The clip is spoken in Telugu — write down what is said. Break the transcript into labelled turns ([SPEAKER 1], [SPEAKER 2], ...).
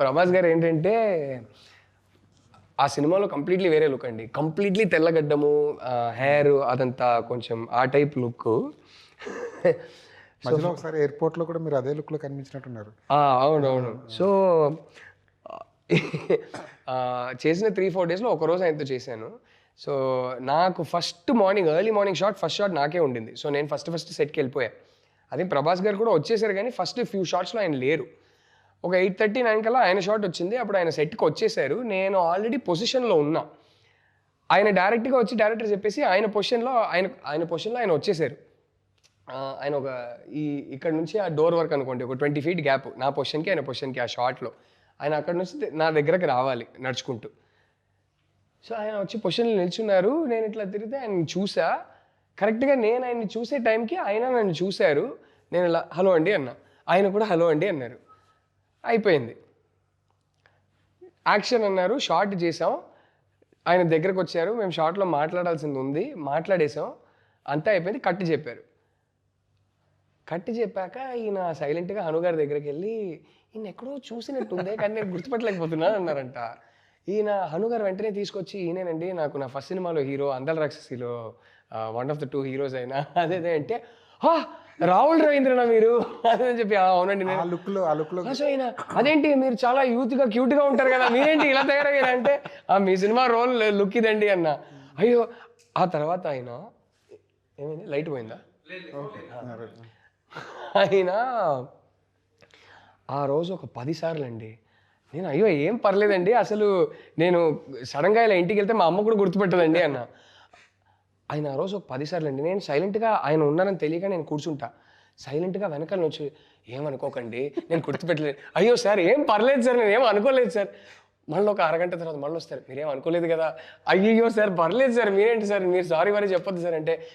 [SPEAKER 1] ప్రభాస్ గారు ఏంటంటే ఆ సినిమాలో కంప్లీట్లీ వేరే లుక్ అండి. కంప్లీట్లీ తెల్లగడ్డము హెయిర్ అదంతా కొంచెం ఆ టైప్ లుక్
[SPEAKER 2] మధ్యలో ఒకసారి ఎయిర్పోర్ట్లో కూడా మీరు అదే లుక్లో కనిపించినట్టున్నారు.
[SPEAKER 1] అవును అవును. సో చేసిన త్రీ ఫోర్ డేస్లో ఒక రోజు ఆయనతో చేశాను. సో నాకు first morning early morning shot first shot నాకే ఉండింది. సో నేను ఫస్ట్ ఫస్ట్ సెట్కి వెళ్ళిపోయా. అదే ప్రభాస్ గారు కూడా వచ్చేసారు కానీ ఫస్ట్ ఫ్యూ షాట్స్లో ఆయన లేరు. ఒక ఎయిట్ థర్టీ నైన్ కల్లా ఆయన షాట్ వచ్చింది. అప్పుడు ఆయన సెట్కి వచ్చేసారు. నేను ఆల్రెడీ పొజిషన్లో ఉన్నా. ఆయన డైరెక్ట్గా వచ్చి డైరెక్టర్ చెప్పేసి ఆయన పొజిషన్లో ఆయన ఆయన పొజిషన్లో ఆయన వచ్చేసారు. ఆయన ఒక ఈ ఇక్కడ నుంచి ఆ డోర్ వరకు అనుకోండి ఒక ట్వంటీ ఫీట్ గ్యాప్ నా పొజిషన్కి ఆయన పొజిషన్కి ఆ షార్ట్లో ఆయన అక్కడ నుంచి నా దగ్గరకు రావాలి నడుచుకుంటూ. సో ఆయన వచ్చి పొజిషన్లో నిల్చున్నారు. నేను ఇట్లా తిరిగితే ఆయన చూసా. కరెక్ట్గా నేను ఆయన్ని చూసే టైంకి ఆయన నన్ను చూశారు. నేను ఇలా హలో అండి అన్న. ఆయన కూడా హలో అండి అన్నారు. అయిపోయింది. యాక్షన్ అన్నారు షార్ట్ చేసాం ఆయన దగ్గరకు వచ్చారు మేము షార్ట్లో మాట్లాడాల్సింది ఉంది మాట్లాడేసాం అంతా అయిపోయింది కట్టి చెప్పారు. కట్టి చెప్పాక ఈయన సైలెంట్గా హనుగారి దగ్గరికి వెళ్ళి ఈయన ఎక్కడో చూసినట్టుందే కానీ నేను గుర్తుపట్టలేకపోతున్నా అన్నారంట. ఈయన హనుగారు వెంటనే తీసుకొచ్చి ఈయనేనండి నాకు నా ఫస్ట్ సినిమాలో hero అందల రాక్షసిలో one of the two heroes అయినా అదేదే అంటే "హా, రాహుల్ రవీంద్రనా మీరు? అని చెప్పి "ఆ, అవునండి
[SPEAKER 2] ఆ లుక్లో ఆ
[SPEAKER 1] లుక్లో. సో ఈయన అదేంటి మీరు చాలా యూత్గా క్యూట్గా ఉంటారు కదా మీరేంటి ఇలా తయారయ్యారు? అంటే "ఆ, మీ సినిమా రోల్ లుక్ ఇదండి అన్న. అయ్యో ఆ తర్వాత ఆయన ఏమైంది? లైట్ పోయిందా? ఆయన ఆ రోజు ఒక పది సార్లు అండి. నేను అయ్యో ఏం పర్లేదండి అసలు నేను సడన్గా ఇలా ఇంటికి వెళ్తే మా అమ్మ కూడా గుర్తుపెట్టదండి అన్న. ఆయన ఆ రోజు పదిసార్లు పది సార్లు అండి. నేను సైలెంట్గా ఆయన ఉన్నానని తెలియక నేను కూర్చుంటా. సైలెంట్గా వెనకాల నుంచి ఏమనుకోకండి నేను గుర్తుపెట్టలేదు అయ్యో సార్ ఏం పర్లేదు సార్ నేను ఏం అనుకోలేదు సార్. మళ్ళీ ఒక అరగంట తర్వాత మళ్ళీ వస్తారు మీరేం అనుకోలేదు కదా. అయ్యో సార్ పర్లేదు సార్ మీరేంటి సార్ మీరు సారీ మరి చెప్పొద్దు సార్ అంటే